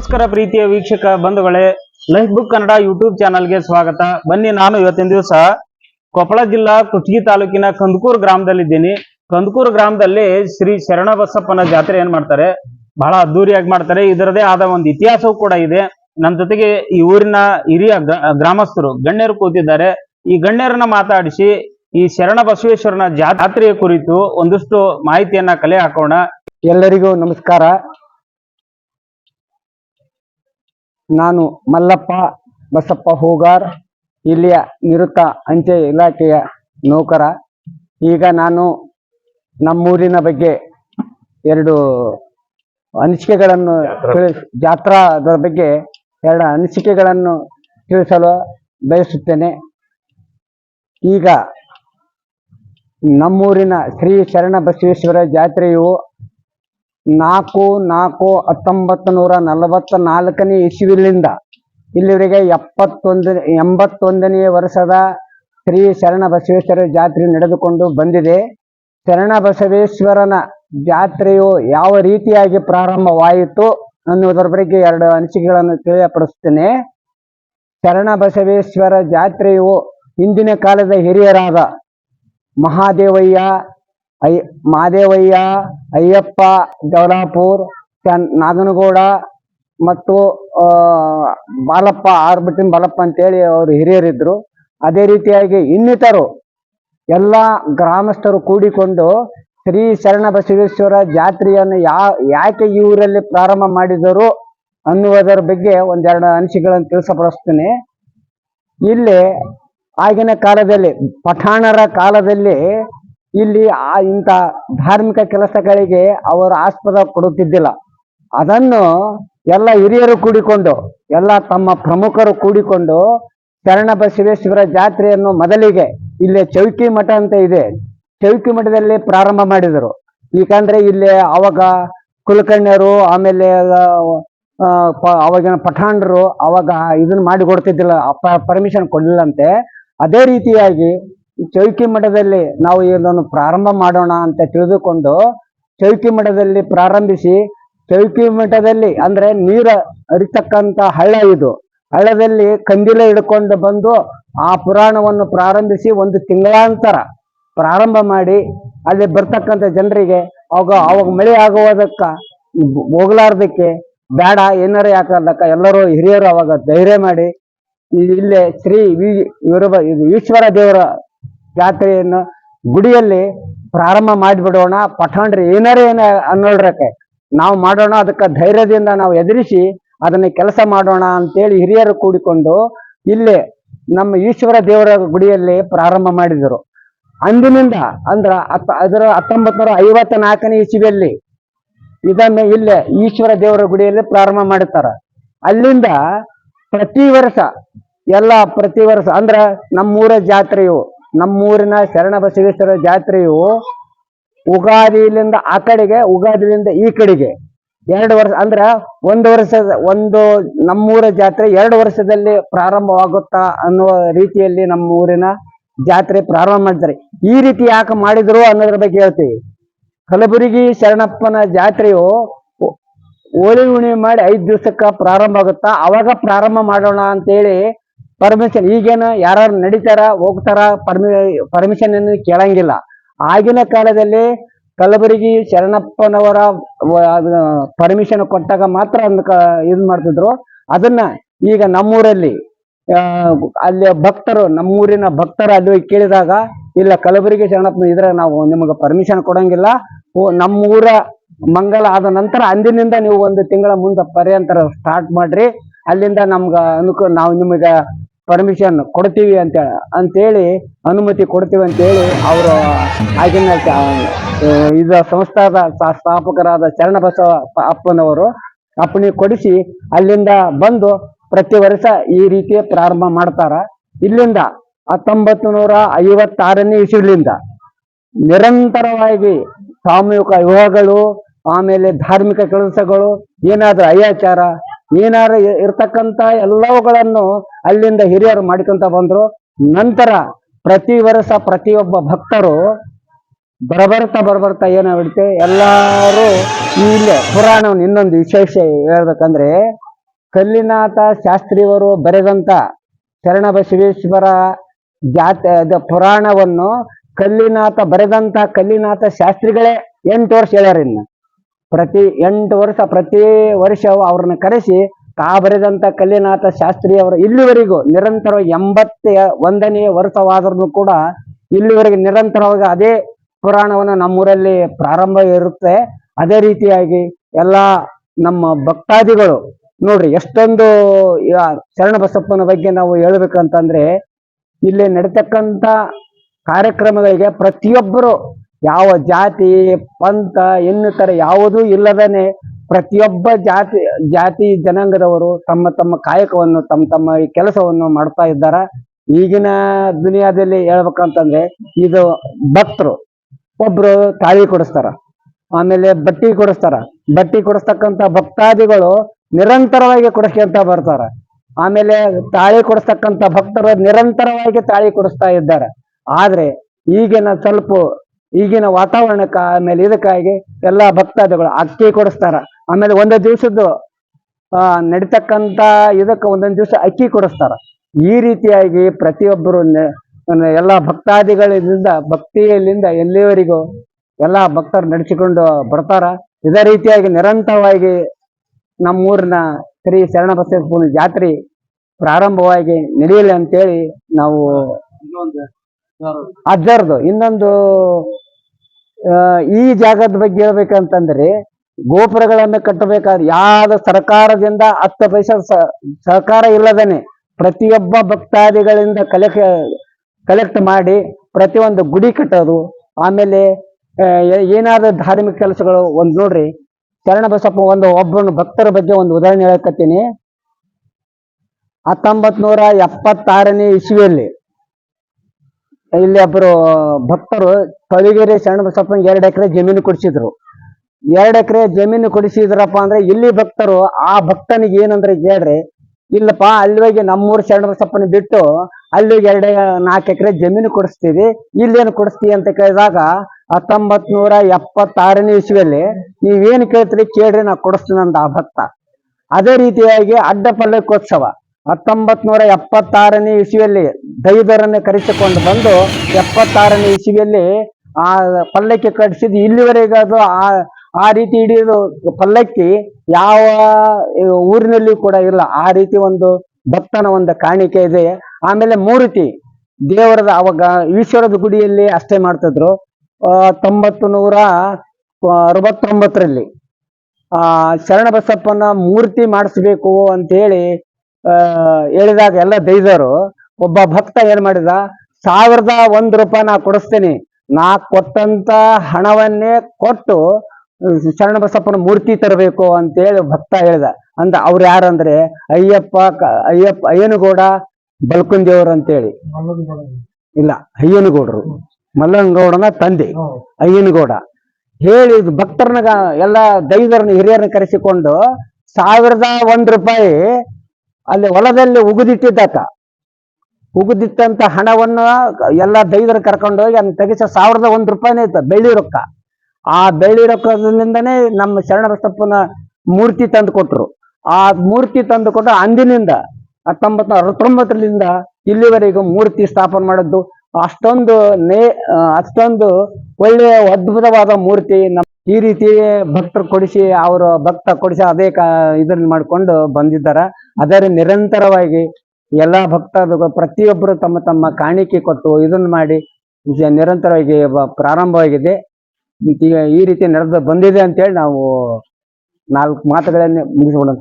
ನಮಸ್ಕಾರ ಪ್ರೀತಿಯ ವೀಕ್ಷಕ ಬಂಧುಗಳೇ ಲೈಫ್ ಬುಕ್ ಕನ್ನಡ ಯೂಟ್ಯೂಬ್ ಚಾನಲ್ಗೆ ಸ್ವಾಗತ. ಬನ್ನಿ ನಾನು ಇವತ್ತಿನ ದಿವಸ ಕೊಪ್ಪಳ ಜಿಲ್ಲಾ ಕುಟ್ಗಿ ತಾಲೂಕಿನ ಕಂದಕೂರ್ ಗ್ರಾಮದಲ್ಲಿದ್ದೀನಿ. ಕಂದಕೂರ್ ಗ್ರಾಮದಲ್ಲಿ ಶ್ರೀ ಶರಣಬಸಪ್ಪನ ಜಾತ್ರೆ ಏನ್ ಮಾಡ್ತಾರೆ? ಬಹಳ ಅದ್ದೂರಿಯಾಗಿ ಮಾಡ್ತಾರೆ. ಇದರದೇ ಆದ ಒಂದು ಇತಿಹಾಸವೂ ಕೂಡ ಇದೆ. ನನ್ನ ಜೊತೆಗೆ ಈ ಊರಿನ ಹಿರಿಯ ಗ್ರಾಮಸ್ಥರು ಗಣ್ಯರು ಕೂತಿದ್ದಾರೆ. ಈ ಗಣ್ಯರನ್ನ ಮಾತಾಡಿಸಿ ಈ ಶರಣ ಬಸವೇಶ್ವರನ ಜಾತ್ರೆಯ ಕುರಿತು ಒಂದಿಷ್ಟು ಮಾಹಿತಿಯನ್ನ ಕಲೆ ಹಾಕೋಣ. ಎಲ್ಲರಿಗೂ ನಮಸ್ಕಾರ. ನಾನು ಮಲ್ಲಪ್ಪ ಬಸಪ್ಪ ಹೂಗಾರ್ ಇಲ್ಲಿಯ ನಿವೃತ್ತ ಅಂಚೆ ಇಲಾಖೆಯ ನೌಕರ. ಈಗ ನಾನು ನಮ್ಮೂರಿನ ಬಗ್ಗೆ ಎರಡು ಅನಿಸಿಕೆಗಳನ್ನು ತಿಳಿಸ್ ಜಾತ್ರಾದ ಬಗ್ಗೆ ಎರಡು ಅನಿಸಿಕೆಗಳನ್ನು ತಿಳಿಸಲು ಬಯಸುತ್ತೇನೆ. ಈಗ ನಮ್ಮೂರಿನ ಶ್ರೀ ಶರಣ ಬಸವೇಶ್ವರ ಜಾತ್ರೆಯು ನಾಲ್ಕು ನಾಲ್ಕು ಹತ್ತೊಂಬತ್ತು ನೂರ ನಲವತ್ತ ನಾಲ್ಕನೇ ಇಸುವಿನಿಂದ ಇಲ್ಲಿವರೆಗೆ ಎಪ್ಪತ್ತೊಂದು, ಎಂಬತ್ತೊಂದನೇ ವರ್ಷದ ಶ್ರೀ ಶರಣ ಬಸವೇಶ್ವರ ಜಾತ್ರೆ ನಡೆದುಕೊಂಡು ಬಂದಿದೆ. ಶರಣ ಬಸವೇಶ್ವರನ ಜಾತ್ರೆಯು ಯಾವ ರೀತಿಯಾಗಿ ಪ್ರಾರಂಭವಾಯಿತು ಅನ್ನುವುದರ ಬಗ್ಗೆ ಎರಡು ಅನಿಸಿಕೆಗಳನ್ನು ತಿಳಿಯಪಡಿಸುತ್ತೇನೆ. ಶರಣ ಬಸವೇಶ್ವರ ಜಾತ್ರೆಯು ಹಿಂದಿನ ಕಾಲದ ಹಿರಿಯರಾದ ಮಹಾದೇವಯ್ಯ ಐ, ಮಾದೇವಯ್ಯ, ಅಯ್ಯಪ್ಪ ಚನ್ ನಾಗನಗೌಡ ಮತ್ತು ಬಾಲಪ್ಪ, ಆರ್ಬಿಟಿನ್ ಬಾಲಪ್ಪ ಅಂತೇಳಿ ಅವರು ಹಿರಿಯರಿದ್ರು. ಅದೇ ರೀತಿಯಾಗಿ ಇನ್ನಿತರು ಎಲ್ಲ ಗ್ರಾಮಸ್ಥರು ಕೂಡಿಕೊಂಡು ಶ್ರೀ ಶರಣ ಬಸವೇಶ್ವರ ಜಾತ್ರೆಯನ್ನು ಯಾ, ಯಾಕೆ ಈ ಊರಲ್ಲಿ ಪ್ರಾರಂಭ ಮಾಡಿದರು ಅನ್ನುವುದರ ಬಗ್ಗೆ ಒಂದೆರಡು ಅನಿಸಿಕೆಗಳನ್ನು ತಿಳಿಸಪಡಿಸ್ತೀನಿ ಇಲ್ಲಿ ಆಗಿನ ಕಾಲದಲ್ಲಿ, ಪಠಾಣರ ಕಾಲದಲ್ಲಿ ಇಲ್ಲಿ ಆ ಇಂಥ ಧಾರ್ಮಿಕ ಕೆಲಸಗಳಿಗೆ ಅವರು ಆಸ್ಪದ ಕೊಡುತ್ತಿದ್ದಿಲ್ಲ. ಅದನ್ನು ಎಲ್ಲ ಹಿರಿಯರು ಕೂಡಿಕೊಂಡು, ಎಲ್ಲ ತಮ್ಮ ಪ್ರಮುಖರು ಕೂಡಿಕೊಂಡು ಶರಣ ಬಸವೇಶ್ವರ ಜಾತ್ರೆಯನ್ನು ಮೊದಲಿಗೆ ಇಲ್ಲಿ ಚೌಕಿ ಮಠ ಅಂತ ಇದೆ. ಚೌಕಿ ಮಠದಲ್ಲಿ ಪ್ರಾರಂಭ ಮಾಡಿದರು. ಯಾಕಂದ್ರೆ ಇಲ್ಲಿ ಅವಾಗ ಕುಲಕರ್ಣ್ಯರು, ಆಮೇಲೆ ಅವಾಗಿನ ಪಠಾಣರು ಅವಾಗ ಇದನ್ನ ಮಾಡಿ ಕೊಡ್ತಿದ್ದಿಲ್ಲ ಪರ್ಮಿಷನ್ ಕೊಡಲಿಲ್ಲಂತೆ. ಅದೇ ರೀತಿಯಾಗಿ ಚೌಕಿ ಮಠದಲ್ಲಿ ನಾವು ಇದನ್ನು ಪ್ರಾರಂಭ ಮಾಡೋಣ ಅಂತ ತಿಳಿದುಕೊಂಡು ಚೌಕಿ ಮಠದಲ್ಲಿ ಪ್ರಾರಂಭಿಸಿ, ಚೌಕಿ ಮಠದಲ್ಲಿ ಅಂದ್ರೆ ನೀರು ಹರಿತಕ್ಕಂತ ಹಳ್ಳ ಇದು. ಹಳ್ಳದಲ್ಲಿ ಕಂದಿಲ ಹಿಡ್ಕೊಂಡು ಬಂದು ಆ ಪುರಾಣವನ್ನು ಪ್ರಾರಂಭಿಸಿ ಒಂದು ತಿಂಗಳಾಂತರ ಪ್ರಾರಂಭ ಮಾಡಿ ಅಲ್ಲಿ ಬರ್ತಕ್ಕಂಥ ಜನರಿಗೆ ಅವಾಗ ಅವಾಗ ಮಳೆ ಆಗುವುದಕ್ಕ ಹೋಗ್ಲಾರ್ದಕ್ಕೆ ಬೇಡ, ಏನಾರ ಯಾಕಲ್ಲಕ್ಕ ಎಲ್ಲರೂ ಹಿರಿಯರು ಅವಾಗ ಧೈರ್ಯ ಮಾಡಿ, ಇಲ್ಲೇ ಶ್ರೀ ವಿ ಇವರು ಈಶ್ವರ ದೇವರ ಜಾತ್ರೆಯನ್ನು ಗುಡಿಯಲ್ಲಿ ಪ್ರಾರಂಭ ಮಾಡಿಬಿಡೋಣ. ಪಠಾಣ್ರಿ, ಏನಾರೇ ಏನ ಅನ್ನೋಳ್ರಕ್ಕೆ ನಾವು ಮಾಡೋಣ. ಅದಕ್ಕೆ ಧೈರ್ಯದಿಂದ ನಾವು ಎದುರಿಸಿ ಅದನ್ನ ಕೆಲಸ ಮಾಡೋಣ ಅಂತೇಳಿ ಹಿರಿಯರು ಕೂಡಿಕೊಂಡು ಇಲ್ಲಿ ನಮ್ಮ ಈಶ್ವರ ದೇವರ ಗುಡಿಯಲ್ಲಿ ಪ್ರಾರಂಭ ಮಾಡಿದರು. ಅಂದಿನಿಂದ ಅಂದ್ರ ಹತ್ತ ಅದರ ಹತ್ತೊಂಬತ್ ನೂರ ಐವತ್ತ ನಾಲ್ಕನೇ ಇಸವಿಯಲ್ಲಿ ಇದನ್ನು ಇಲ್ಲೇ ಈಶ್ವರ ದೇವರ ಗುಡಿಯಲ್ಲಿ ಪ್ರಾರಂಭ ಮಾಡುತ್ತಾರ ಅಲ್ಲಿಂದ ಪ್ರತಿ ವರ್ಷ, ಎಲ್ಲ ಪ್ರತಿ ವರ್ಷ, ಅಂದ್ರ ನಮ್ಮೂರ ಜಾತ್ರೆಯು ನಮ್ಮೂರಿನ ಶರಣ ಬಸವೇಶ್ವರ ಜಾತ್ರೆಯು ಉಗಾದಿಲಿಂದ ಆ ಕಡೆಗೆ, ಉಗಾದಿಲಿಂದ ಈ ಕಡೆಗೆ. ಎರಡು ವರ್ಷ, ಅಂದ್ರೆ ಒಂದು ವರ್ಷ ಒಂದು ನಮ್ಮೂರ ಜಾತ್ರೆ ಎರಡು ವರ್ಷದಲ್ಲಿ ಪ್ರಾರಂಭವಾಗುತ್ತಾ ಅನ್ನುವ ರೀತಿಯಲ್ಲಿ ನಮ್ಮ ಊರಿನ ಜಾತ್ರೆ ಪ್ರಾರಂಭ ಮಾಡ್ತಾರೆ ಈ ರೀತಿ ಯಾಕೆ ಮಾಡಿದ್ರು ಅನ್ನೋದ್ರ ಬಗ್ಗೆ ಹೇಳ್ತೀವಿ. ಕಲಬುರಗಿ ಶರಣಪ್ಪನ ಜಾತ್ರೆಯು ಹೋಳಿ ಹುಣ್ಣಿಮೆ ಮಾಡಿ ಐದು ದಿವಸಕ್ಕ ಪ್ರಾರಂಭ ಆಗುತ್ತಾ, ಅವಾಗ ಪ್ರಾರಂಭ ಮಾಡೋಣ ಅಂತೇಳಿ ಪರ್ಮಿಷನ್ ಈಗೇನು ಯಾರು ನಡೀತಾರ, ಹೋಗ್ತಾರ ಪರ್ಮಿ ಪರ್ಮಿಷನ್ ಏನು ಕೇಳಂಗಿಲ್ಲ. ಆಗಿನ ಕಾಲದಲ್ಲಿ ಕಲಬುರಗಿ ಶರಣಪ್ಪನವರ ಪರ್ಮಿಷನ್ ಕೊಟ್ಟಾಗ ಮಾತ್ರ ಒಂದು ಇದು ಮಾಡ್ತಿದ್ರು. ಅದನ್ನ ಈಗ ನಮ್ಮೂರಲ್ಲಿ ಅಲ್ಲಿ ಭಕ್ತರು, ನಮ್ಮೂರಿನ ಭಕ್ತರು ಅಲ್ಲಿ ಕೇಳಿದಾಗ, ಇಲ್ಲ, ಕಲಬುರಗಿ ಶರಣಪ್ಪನ ಇದ್ರೆ ನಾವು ನಿಮಗೆ ಪರ್ಮಿಷನ್ ಕೊಡಂಗಿಲ್ಲ. ನಮ್ಮೂರ ಮಂಗಲ ಆದ ನಂತರ ಅಂದಿನಿಂದ ನೀವು ಒಂದು ತಿಂಗಳ ಮುಂದೆ ಪರ್ಯಂತರ ಸ್ಟಾರ್ಟ್ ಮಾಡ್ರಿ. ಅಲ್ಲಿಂದ ನಮ್ಗ ಅನುಕೂಲ ನಾವು ನಿಮಗೆ ಪರ್ಮಿಷನ್ ಕೊಡ್ತೀವಿ ಅಂತ ಅಂತೇಳಿ ಅನುಮತಿ ಕೊಡ್ತೀವಿ ಅಂತೇಳಿ ಅವರು ಆಗಿನ ಇದು ಸಂಸ್ಥಾದ ಸ್ಥಾಪಕರಾದ ಚರಣಬಸವ ಅಪ್ಪನವರು ಅಪ್ಪಣೆ ಕೊಡಿಸಿ ಅಲ್ಲಿಂದ ಬಂದು ಪ್ರತಿ ವರ್ಷ ಈ ರೀತಿ ಪ್ರಾರಂಭ ಮಾಡ್ತಾರ. ಇಲ್ಲಿಂದ ಹತ್ತೊಂಬತ್ತು ನೂರ ಐವತ್ತಾರನೇ ಇಸುವಿನಿಂದ ನಿರಂತರವಾಗಿ ಸಾಮೂಹಿಕ ವಿವಾಹಗಳು ಆಮೇಲೆ ಧಾರ್ಮಿಕ ಕೆಲಸಗಳು, ಏನಾದ್ರೂ ಅಯ್ಯಾಚಾರ ಏನಾದ್ರು ಇ- ಇರ್ತಕ್ಕಂತ ಎಲ್ಲವುಗಳನ್ನು ಅಲ್ಲಿಂದ ಹಿರಿಯರು ಮಾಡ್ಕೊಂತ ಬಂದ್ರು. ನಂತರ ಪ್ರತಿ ವರ್ಷ ಪ್ರತಿಯೊಬ್ಬ ಭಕ್ತರು ಬರಬರ್ತಾ ಬರಬರ್ತಾ ಏನಾಗ್ಬಿಡುತ್ತೆ? ಎಲ್ಲರೂ ಇಲ್ಲೇ ಪುರಾಣವನ್ನು ಇನ್ನೊಂದು ವಿಶೇಷ ಹೇಳ್ಬೇಕಂದ್ರೆ ಕಲ್ಲಿನಾಥ ಶಾಸ್ತ್ರಿಯವರು ಬರೆದಂತ ಶರಣ ಬಸವೇಶ್ವರ ಜಾತ ಪುರಾಣವನ್ನು ಕಲ್ಲಿನಾಥ ಬರೆದಂತ ಕಲ್ಲಿನಾಥ ಶಾಸ್ತ್ರಿಗಳೇ ಎಂಟು ವರ್ಷ ಹೇಳ್ಯಾರ ಇನ್ನು. ಪ್ರತಿ ಎಂಟು ವರ್ಷ, ಪ್ರತಿ ವರ್ಷ ಅವ್ರನ್ನ ಕರೆಸಿ ತಾ ಬರೆದಂತ ಕಲ್ಲಿನಾಥ ಶಾಸ್ತ್ರಿ ಅವರು ಇಲ್ಲಿವರೆಗೂ ನಿರಂತರವಾಗಿ ಎಂಬತ್ತ ಒಂದನೇ ವರ್ಷವಾದ್ರೂ ಕೂಡ ಇಲ್ಲಿವರೆಗೆ ನಿರಂತರವಾಗಿ ಅದೇ ಪುರಾಣವನ್ನು ನಮ್ಮೂರಲ್ಲಿ ಪ್ರಾರಂಭ ಇರುತ್ತೆ. ಅದೇ ರೀತಿಯಾಗಿ ಎಲ್ಲ ನಮ್ಮ ಭಕ್ತಾದಿಗಳು ನೋಡ್ರಿ, ಎಷ್ಟೊಂದು ಶರಣಬಸಪ್ಪನ ಬಗ್ಗೆ ನಾವು ಹೇಳ್ಬೇಕಂತಂದ್ರೆ, ಇಲ್ಲಿ ನಡೀತಕ್ಕಂಥ ಕಾರ್ಯಕ್ರಮಗಳಿಗೆ ಪ್ರತಿಯೊಬ್ಬರು ಯಾವ ಜಾತಿ, ಪಂಥ, ಇನ್ನಿತರ ಯಾವುದೂ ಇಲ್ಲದನೆ ಪ್ರತಿಯೊಬ್ಬ ಜಾತಿ ಜಾತಿ ಜನಾಂಗದವರು ತಮ್ಮ ತಮ್ಮ ಕಾಯಕವನ್ನು, ತಮ್ಮ ತಮ್ಮ ಕೆಲಸವನ್ನು ಮಾಡ್ತಾ ಇದ್ದಾರೆ. ಈಗಿನ ದುನಿಯಾದಲ್ಲಿ ಹೇಳ್ಬೇಕಂತಂದ್ರೆ ಇದು ಭಕ್ತರು, ಒಬ್ರು ತಾಳಿ ಕೊಡಿಸ್ತಾರ, ಆಮೇಲೆ ಬಟ್ಟಿ ಕೊಡಿಸ್ತಾರ. ಬಟ್ಟಿ ಕೊಡಿಸ್ತಕ್ಕಂಥ ಭಕ್ತಾದಿಗಳು ನಿರಂತರವಾಗಿ ಕೊಡಿಸ್ಕೊಂತ ಬರ್ತಾರ. ಆಮೇಲೆ ತಾಳಿ ಕೊಡಿಸ್ತಕ್ಕಂಥ ಭಕ್ತರು ನಿರಂತರವಾಗಿ ತಾಳಿ ಕೊಡಿಸ್ತಾ ಇದ್ದಾರೆ. ಆದ್ರೆ ಈಗಿನ ಸ್ವಲ್ಪ ಈಗಿನ ವಾತಾವರಣಕ್ಕ ಆಮೇಲೆ ಇದಕ್ಕಾಗಿ ಎಲ್ಲಾ ಭಕ್ತಾದಿಗಳು ಅಕ್ಕಿ ಕೊಡಿಸ್ತಾರ. ಆಮೇಲೆ ಒಂದೇ ದಿವಸದ್ದು ಆ ನಡಿತಕ್ಕಂತ ಇದಕ್ಕ ಒಂದೊಂದು ದಿವಸ ಅಕ್ಕಿ ಕೊಡಿಸ್ತಾರ. ಈ ರೀತಿಯಾಗಿ ಪ್ರತಿಯೊಬ್ಬರು ಎಲ್ಲಾ ಭಕ್ತಾದಿಗಳಿಂದ ಭಕ್ತಿಯಲ್ಲಿಂದ ಎಲ್ಲಿವರೆಗೂ ಎಲ್ಲಾ ಭಕ್ತರು ನಡೆಸಿಕೊಂಡು ಬರ್ತಾರ. ಇದೇ ರೀತಿಯಾಗಿ ನಿರಂತರವಾಗಿ ನಮ್ಮೂರಿನ ಶ್ರೀ ಶರಣಬಸವೇಶ್ವರ ಜಾತ್ರೆ ಪ್ರಾರಂಭವಾಗಿ ನಡೆಯಲಿ ಅಂತೇಳಿ ನಾವು ಅಜ್ಜರದು ಇನ್ನೊಂದು ಈ ಜಾಗದ ಬಗ್ಗೆ ಹೇಳ್ಬೇಕಂತಂದ್ರೆ ಗೋಪುರಗಳನ್ನು ಕಟ್ಟಬೇಕಾದ್ರೆ ಯಾವ ಸರ್ಕಾರದಿಂದ ಹತ್ತು ಪೈಸ ಸಹಕಾರ ಇಲ್ಲದೇನೆ ಪ್ರತಿಯೊಬ್ಬ ಭಕ್ತಾದಿಗಳಿಂದ ಕಲೆಕ್ಟ್ ಕಲೆಕ್ಟ್ ಮಾಡಿ ಪ್ರತಿಯೊಂದು ಗುಡಿ ಕಟ್ಟೋದು. ಆಮೇಲೆ ಏನಾದ್ರು ಧಾರ್ಮಿಕ ಕೆಲಸಗಳು ಒಂದು ನೋಡ್ರಿ. ಶರಣಬಸಪ್ಪ ಒಂದು ಒಬ್ಬನ ಭಕ್ತರ ಬಗ್ಗೆ ಒಂದು ಉದಾಹರಣೆ ಹೇಳಕತ್ತೀನಿ ಹತ್ತೊಂಬತ್ ನೂರ ಎಪ್ಪತ್ತಾರನೇ ಇಸ್ವಿಯಲ್ಲಿ ಇಲ್ಲಿ ಒಬ್ಬರು ಭಕ್ತರು ತಳಿಗೆರೆ ಸಪ್ಪನ ಎರಡು ಎಕರೆ ಜಮೀನು ಕೊಡಿಸಿದ್ರು. ಎರಡು ಎಕರೆ ಜಮೀನು ಕೊಡಿಸಿದ್ರಪ್ಪ ಅಂದ್ರೆ ಇಲ್ಲಿ ಭಕ್ತರು ಆ ಭಕ್ತನಿಗೆ ಏನಂದ್ರೆ ಹೇಳ್ರಿ, ಇಲ್ಲಪ್ಪ ಅಲ್ಲಿ ಹೋಗಿ ನಮ್ಮೂರು ಶರಣಬಸಪ್ಪನ ಬಿಟ್ಟು ಅಲ್ಲಿಗೆ ಎರಡು ನಾಲ್ಕು ಎಕರೆ ಜಮೀನು ಕೊಡಿಸ್ತೀವಿ, ಇಲ್ಲೇನು ಕೊಡಿಸ್ತೀವಿ ಅಂತ ಕೇಳಿದಾಗ ಹತ್ತೊಂಬತ್ ನೂರ ಎಪ್ಪತ್ತಾರನೇ ಇಸ್ವಿಯಲ್ಲಿ ನೀವೇನು ಕೇಳ್ತೀರಿ? ಕೇಳ್ರಿ, ನಾ ಕೊಡಿಸ್ತೀನಿ ಅಂತ ಆ ಭಕ್ತ. ಅದೇ ರೀತಿಯಾಗಿ ಅಡ್ಡ ಪಲ್ಲಕ್ಕೋತ್ಸವ ಹತ್ತೊಂಬತ್ ನೂರ ಎಪ್ಪತ್ತಾರನೇ ಇಸುವಿಯಲ್ಲಿ ದೈದರನ್ನು ಕರೆಸಿಕೊಂಡು ಬಂದು ಎಪ್ಪತ್ತಾರನೇ ಇಸುವಿಯಲ್ಲಿ ಆ ಪಲ್ಲಕ್ಕಿ ಕಟ್ಟಿಸಿದ್ದು ಇಲ್ಲಿವರೆಗೆ ಅದು ಆ ಆ ರೀತಿ ಹಿಡಿಯೋದು ಪಲ್ಲಕ್ಕಿ ಯಾವ ಊರಿನಲ್ಲಿ ಕೂಡ ಇಲ್ಲ. ಆ ರೀತಿ ಒಂದು ಭಕ್ತನ ಒಂದು ಕಾಣಿಕೆ ಇದೆ. ಆಮೇಲೆ ಮೂರ್ತಿ ದೇವರದ ಅವಾಗ ಈಶ್ವರದ ಗುಡಿಯಲ್ಲಿ ಅಷ್ಟೇ ಮಾಡ್ತಿದ್ರು. ತೊಂಬತ್ತು ನೂರ ಅರವತ್ತೊಂಬತ್ತರಲ್ಲಿ, ಆ, ಶರಣಬಸಪ್ಪನ ಮೂರ್ತಿ ಮಾಡಿಸ್ಬೇಕು ಅಂತ ಹೇಳಿ ಆ ಹೇಳಿದಾಗ ಎಲ್ಲ ದೈದರು ಒಬ್ಬ ಭಕ್ತ ಏನ್ ಮಾಡಿದ? ಸಾವಿರದ ಒಂದ್ ರೂಪಾಯಿ ನಾ ಕೊಡಿಸ್ತೀನಿ. ನಾ ಕೊಟ್ಟಂತ ಹಣವನ್ನೇ ಕೊಟ್ಟು ಶರಣಬಸಪ್ಪನ ಮೂರ್ತಿ ತರಬೇಕು ಅಂತ ಹೇಳಿ ಭಕ್ತ ಹೇಳಿದ. ಅಂತ ಅವ್ರು ಯಾರಂದ್ರೆ ಅಯ್ಯಪ್ಪ ಅಯ್ಯಪ್ಪ, ಅಯ್ಯನಗೌಡ ಬಲ್ಕುಂದೇವ್ರು ಅಂತೇಳಿ. ಇಲ್ಲ, ಅಯ್ಯನಗೌಡರು. ಮಲ್ಲನಗೌಡನ ತಂದೆ, ಅಯ್ಯನಗೌಡ. ಹೇಳಿ ಭಕ್ತರನ್ನ ಎಲ್ಲ ದೈವರನ್ನ ಹಿರಿಯರನ್ನ ಕರೆಸಿಕೊಂಡು ಸಾವಿರದ ಒಂದ್ ರೂಪಾಯಿ ಅಲ್ಲಿ ಹೊಲದಲ್ಲಿ ಉಗಿದಿಟ್ಟಿದ್ದಾತ ಉಗಿದಿಟ್ಟಂತ ಹಣವನ್ನು ಎಲ್ಲ ದೈವರು ಕರ್ಕೊಂಡು ಹೋಗಿ ಅದನ್ನ ತೆಗಿಸ ಸಾವಿರದ ಒಂದ್ ರೂಪಾಯಿನೇ ಇತ್ತು ಬೆಳ್ಳಿ ರೊಕ್ಕ. ಆ ಬೆಳ್ಳಿ ರೊಕ್ಕದಿಂದನೇ ನಮ್ಮ ಶರಣಬಸಪ್ಪನ ಮೂರ್ತಿ ತಂದು ಕೊಟ್ರು. ಆ ಮೂರ್ತಿ ತಂದು ಕೊಟ್ಟು ಅಂದಿನಿಂದ ಹತ್ತೊಂಬತ್ ಅರವತ್ತೊಂಬತ್ತರಿಂದ ಇಲ್ಲಿವರೆಗೂ ಮೂರ್ತಿ ಸ್ಥಾಪನೆ ಮಾಡಿದ್ದು ಅಷ್ಟೊಂದು ನೇ, ಅಷ್ಟೊಂದು ಒಳ್ಳೆಯ ಅದ್ಭುತವಾದ ಮೂರ್ತಿ ನಮ್ ಈ ರೀತಿ ಭಕ್ತರು ಕೊಡಿಸಿ, ಅವರು ಭಕ್ತ ಕೊಡಿಸಿ ಅದೇ ಇದನ್ನ ಮಾಡ್ಕೊಂಡು ಬಂದಿದ್ದಾರೆ. ಅದರ ನಿರಂತರವಾಗಿ ಎಲ್ಲಾ ಭಕ್ತರು ಪ್ರತಿಯೊಬ್ಬರು ತಮ್ಮ ತಮ್ಮ ಕಾಣಿಕೆ ಕೊಟ್ಟು ಇದನ್ನ ಮಾಡಿ ನಿರಂತರವಾಗಿ ಪ್ರಾರಂಭವಾಗಿದೆ. ಈ ರೀತಿ ನಡೆದು ಬಂದಿದೆ ಅಂತೇಳಿ ನಾವು ನಾಲ್ಕು ಮಾತುಗಳನ್ನೇ ಮುಗಿಸ್ಬಿಡೋಣ